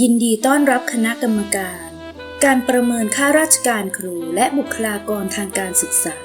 ยินดีต้อนรับคณะกรรมการ การประเมินค่าราชการครูและบุคลากรทางการศึกษา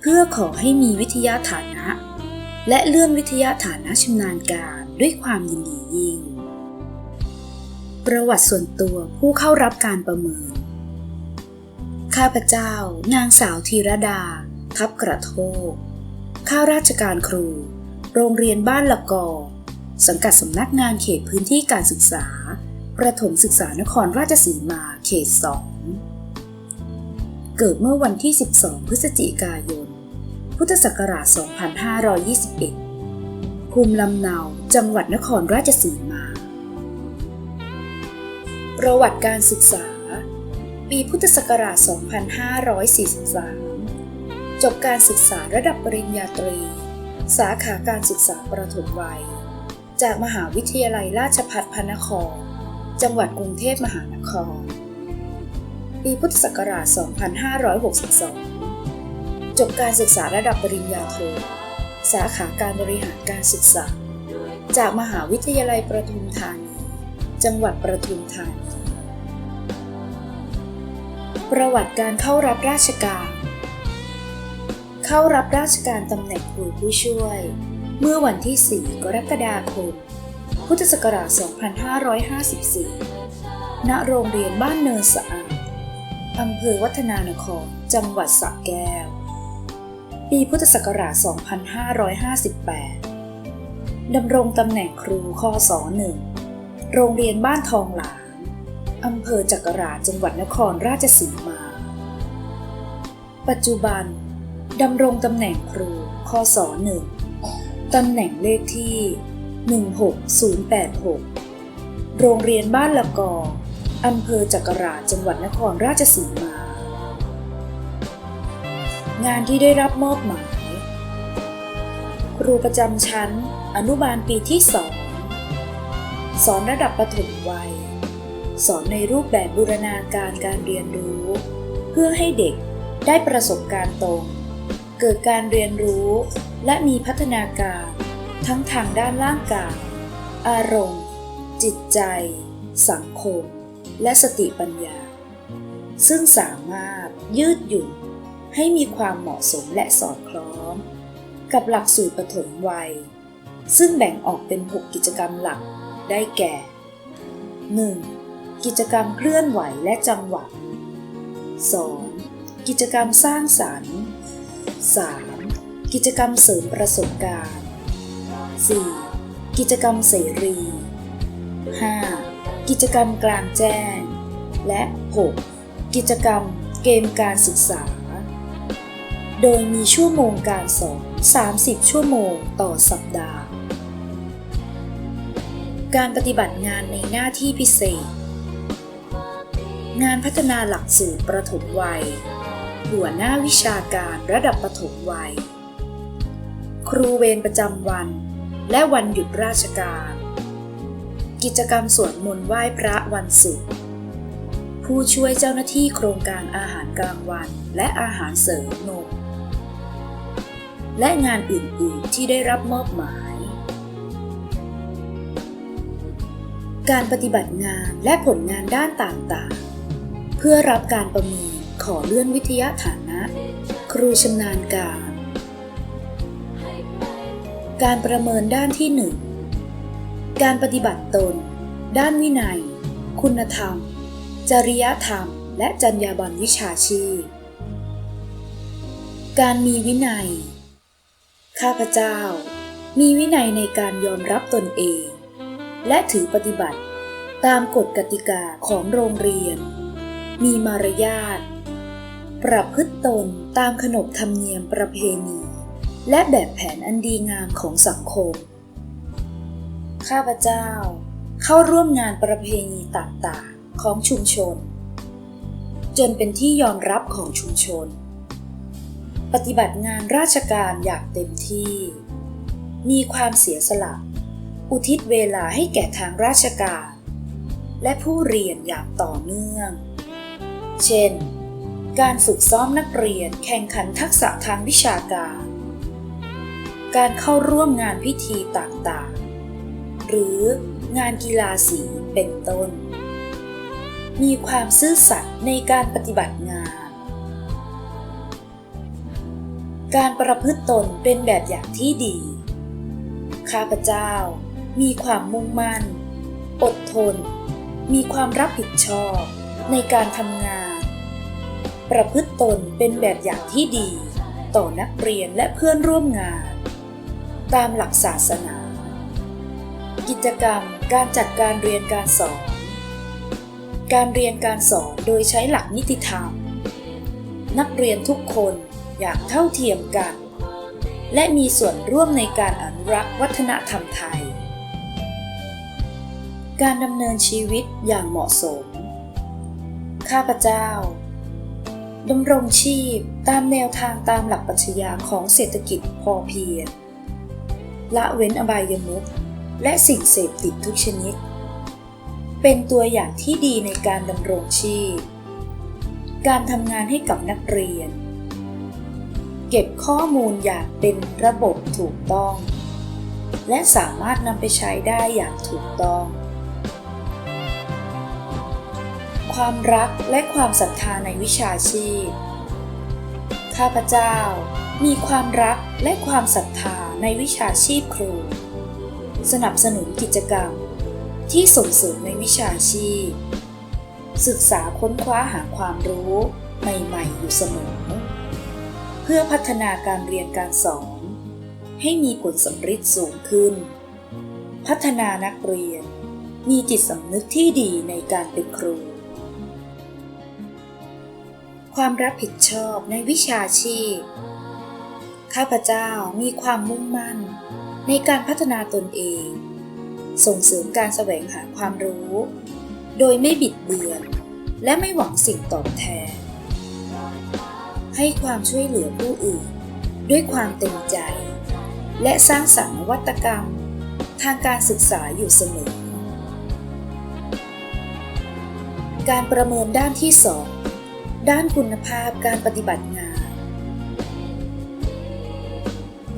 เพื่อขอให้มีวิทยาฐานะ และเลื่อนวิทยาฐานะชำนาญการด้วยความยินดียิ่ง ประวัติส่วนตัวผู้เข้ารับการประเมิน ข้าพเจ้า นางสาวธีรดา ทับกระโทกข้าราชการครู โรงเรียนบ้านละกอ สังกัดสำนักงานเขตพื้นที่การศึกษา ประถมศึกษานครราชสีมาเขต 2 เกิดเมื่อวันที่ 12 พฤศจิกายน พุทธศักราช 2521 ภูมิลำเนา จังหวัดนครราชสีมา ประวัติการศึกษา ปีพุทธศักราช 2543 จบการศึกษาระดับปริญญาตรี สาขาการศึกษาประถมวัย จากมหาวิทยาลัยราชภัฏพระนคร จังหวัดกรุงเทพมหานคร ปีพุทธศักราช 2562 จบการศึกษาระดับปริญญาโท สาขาการบริหารการศึกษา จากมหาวิทยาลัยประทุมธานี จังหวัดประทุมธานี ประวัติการเข้ารับราชการ เข้ารับราชการตำแหน่งครูผู้ช่วย เมื่อวันที่ 4 กรกฎาคม พุทธศักราช 2554 ณ โรงเรียนบ้านเนินสะอาดอำเภอวัฒนานคร จังหวัดสระแก้ว ปีพุทธศักราช 2558 ดำรงตำแหน่งครูคศ1โรงเรียนบ้านทองหลางอำเภอจักราชจังหวัดนครราชสีมา ปัจจุบันดำรงตำแหน่งครูคศ1 ตำแหน่งเลขที่ 16086 โรงเรียนบ้านละกอ อำเภอจักราชจังหวัดนครราชสีมา งานที่ได้รับมอบหมาย ครูประจำชั้น อนุบาลปีที่สองสอนระดับประถมวัย สอนในรูปแบบบูรณาการการเรียนรู้ เพื่อให้เด็กได้ประสบการณ์ตรง เกิดการเรียนรู้ และมีพัฒนาการ ทั้งทางด้านร่างกาย อารมณ์ จิตใจ สังคม และสติปัญญา ซึ่งสามารถยืดหยุ่นให้มีความเหมาะสมและสอดคล้อง กับหลักสูตรปฐมวัย ซึ่งแบ่งออกเป็น 6 กิจกรรมหลักได้แก่ 1. กิจกรรมเคลื่อนไหวและจังหวะ 2. กิจกรรมสร้างสรรค์ 3. กิจกรรมเสริมประสบการณ์ 4. กิจกรรมเสรี 5. กิจกรรมกลางแจ้ง และ 6. กิจกรรมเกมการศึกษา โดยมีชั่วโมงการสอน 30 ชั่วโมงต่อสัปดาห์ การปฏิบัติงานในหน้าที่พิเศษ งานพัฒนาหลักสูตรประถมวัย หัวหน้าวิชาการระดับประถมวัย ครูเวรประจำวัน และวันหยุดราชการ กิจกรรมสวดมนต์ไหว้พระวันศุกร์ผู้ช่วยเจ้าหน้าที่โครงการอาหารกลางวัน และอาหารเสริมนม และงานอื่นๆที่ได้รับมอบหมาย การปฏิบัติงานและผลงานด้านต่างๆ เพื่อรับการประเมินขอเลื่อนวิทยาฐานะ ครูชำนาญการ การประเมินด้านที่ 1 การปฏิบัติตน ด้านวินัย คุณธรรม จริยธรรม และจรรยาบรรณวิชาชีพ การมีวินัย ข้าพเจ้า มีวินัยในการยอมรับตนเอง และถือปฏิบัติตามกฎกติกาของโรงเรียน มีมารยาท ประพฤติตนตามขนบธรรมเนียมประเพณี และแบบแผนอันดีงามของสังคม ข้าพเจ้าเข้าร่วมงานประเพณีต่างๆของชุมชน จนเป็นที่ยอมรับของชุมชน ปฏิบัติงานราชการอย่างเต็มที่ มีความเสียสละ อุทิศเวลาให้แก่ทางราชการ และผู้เรียนอย่างต่อเนื่อง เช่น การฝึกซ้อมนักเรียนแข่งขันทักษะทางวิชาการ การเข้าร่วมงานพิธีต่างๆ หรืองานกีฬาสีเป็นต้น มีความซื่อสัตย์ในการปฏิบัติงาน การประพฤติตนเป็นแบบอย่างที่ดี ข้าพเจ้ามีความมุ่งมั่น อดทน มีความรับผิดชอบในการทำงาน ประพฤติตนเป็นแบบอย่างที่ดี ต่อนักเรียนและเพื่อนร่วมงาน ตามหลักศาสนา กิจกรรมการจัดการเรียนการสอน การเรียนการสอนโดยใช้หลักนิติธรรม นักเรียนทุกคนอย่างเท่าเทียมกัน และมีส่วนร่วมในการอนุรักษ์วัฒนธรรมไทย การดำเนินชีวิตอย่างเหมาะสม ข้าพเจ้าดำรงชีพตามแนวทางตามหลักปรัชญาของเศรษฐกิจพอเพียง ละเว้นอบายมุขและสิ่งเสพติดทุกชนิด เป็นตัวอย่างที่ดีในการดำรงชีพ การทำงานให้กับนักเรียน เก็บข้อมูลอย่างเป็นระบบถูกต้อง และสามารถนำไปใช้ได้อย่างถูกต้อง ความรักและความศรัทธาในวิชาชีพ ข้าพเจ้า มีความรักและความศรัทธาในวิชาชีพครู สนับสนุนกิจกรรม ที่ส่งเสริมในวิชาชีพ ศึกษาค้นคว้าหาความรู้ใหม่ๆอยู่เสมอ เพื่อพัฒนาการเรียนการสอน ให้มีผลสำเร็จสูงขึ้น พัฒนานักเรียน มีจิตสำนึกที่ดีในการเป็นครู ความรับผิดชอบในวิชาชีพ ข้าพเจ้ามีความมุ่งมั่นในการพัฒนาตนเอง ส่งเสริมการแสวงหาความรู้ โดยไม่บิดเบือน และไม่หวังสิ่งตอบแทน ให้ความช่วยเหลือผู้อื่น ด้วยความเต็มใจ และสร้างสรรค์นวัตกรรม ทางการศึกษาอยู่เสมอ การประเมินด้านที่สอง ด้านคุณภาพการปฏิบัติงาน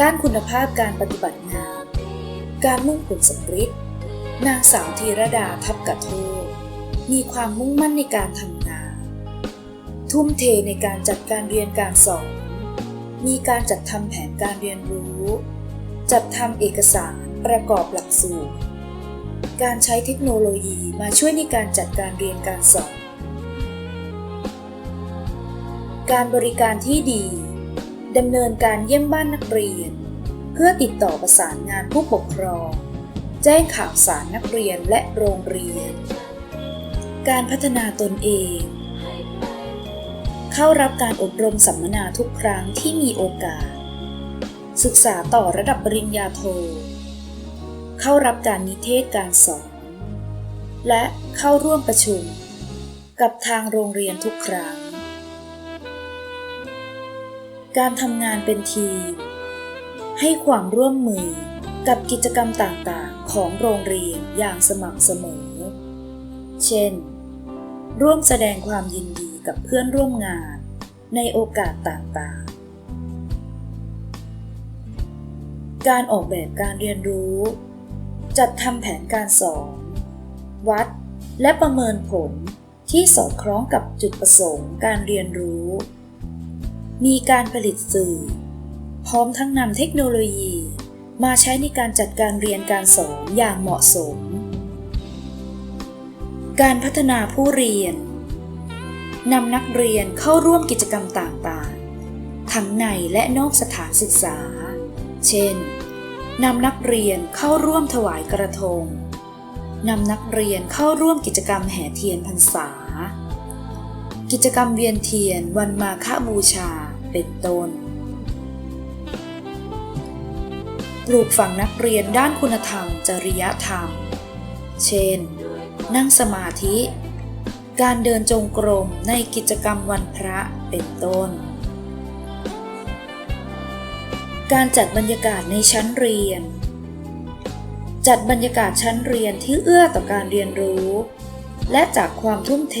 ด้านคุณภาพการปฏิบัติงาน การมุ่งผลสำฤทธิ์นางสาวธีรดาทับกระโทมีความมุ่งมั่นในการทำงาน ทุ่มเทในการจัดการเรียนการสอน มีการจัดทำแผนการเรียนรู้ จัดทำเอกสารประกอบหลักสูตร การใช้เทคโนโลยีมาช่วยในการจัดการเรียนการสอน การบริการที่ดีดำเนินการเยี่ยมบ้านนักเรียน เพื่อติดต่อประสานงานผู้ปกครอง แจ้งข่าวสารนักเรียนและโรงเรียน การพัฒนาตนเอง เข้ารับการอบรมสัมมนาทุกครั้งที่มีโอกาส ศึกษาต่อระดับปริญญาโท เข้ารับการนิเทศการสอน และเข้าร่วมประชุม กับทางโรงเรียนทุกครั้ง การทำงานเป็นทีม ให้ความร่วมมือกับกิจกรรมต่างๆ ของโรงเรียนอย่างสม่ำเสมอ เช่น ร่วมแสดงความยินดีกับเพื่อนร่วมงานในโอกาสต่างๆ การออกแบบการเรียนรู้ จัดทำแผนการสอน วัด และประเมินผลที่สอดคล้องกับจุดประสงค์การเรียนรู้ มีการผลิตสื่อ พร้อมทั้งนำเทคโนโลยี มาใช้ในการจัดการเรียนการสอนอย่างเหมาะสม การพัฒนาผู้เรียนนำนักเรียนเข้าร่วมกิจกรรมต่างๆ ทั้งในและนอกสถานศึกษา เช่นนำนักเรียนเข้าร่วมถวายกระทงนำนักเรียนเข้าร่วมกิจกรรมแห่เทียนพรรษา กิจกรรมเวียนเทียนวันมาฆบูชา เป็นต้น ปลูกฝังนักเรียนด้านคุณธรรม จริยธรรม เช่น นั่งสมาธิ การเดินจงกรมในกิจกรรมวันพระเป็นต้น การจัดบรรยากาศในชั้นเรียน จัดบรรยากาศชั้นเรียนที่เอื้อต่อการเรียนรู้ และจากความทุ่มเท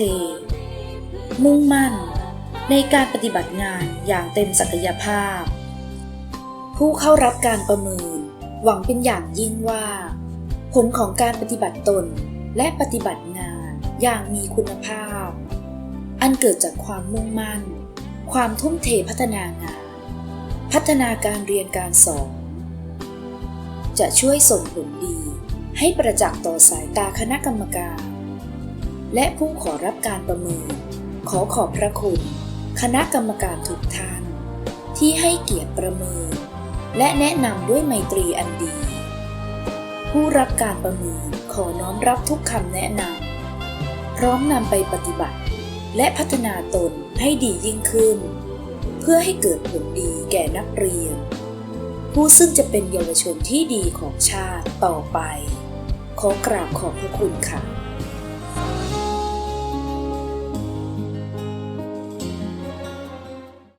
มุ่งมั่น ในการปฏิบัติงานอย่างเต็มศักยภาพ ผู้เข้ารับการประเมิน หวังเป็นอย่างยิ่งว่า ผลของการปฏิบัติตนและปฏิบัติงานอย่างมีคุณภาพ อันเกิดจากความมุ่งมั่น ความทุ่มเทพัฒนางาน พัฒนาการเรียนการสอน จะช่วยส่งผลดีให้ประจักษ์ต่อสายตาคณะกรรมการ และผู้ขอรับการประเมินขอขอบพระคุณ คณะกรรมการทุกท่าน ที่ให้เกียรติประเมิน และแนะนำด้วยไมตรีอันดี ผู้รับการประเมินขอน้อมรับทุกคำแนะนำพร้อมนำไปปฏิบัติ และพัฒนาตนให้ดียิ่งขึ้น เพื่อให้เกิดผลดีแก่นักเรียน ผู้ซึ่งจะเป็นเยาวชนที่ดีของชาติต่อไป ขอกราบขอบพระคุณค่ะ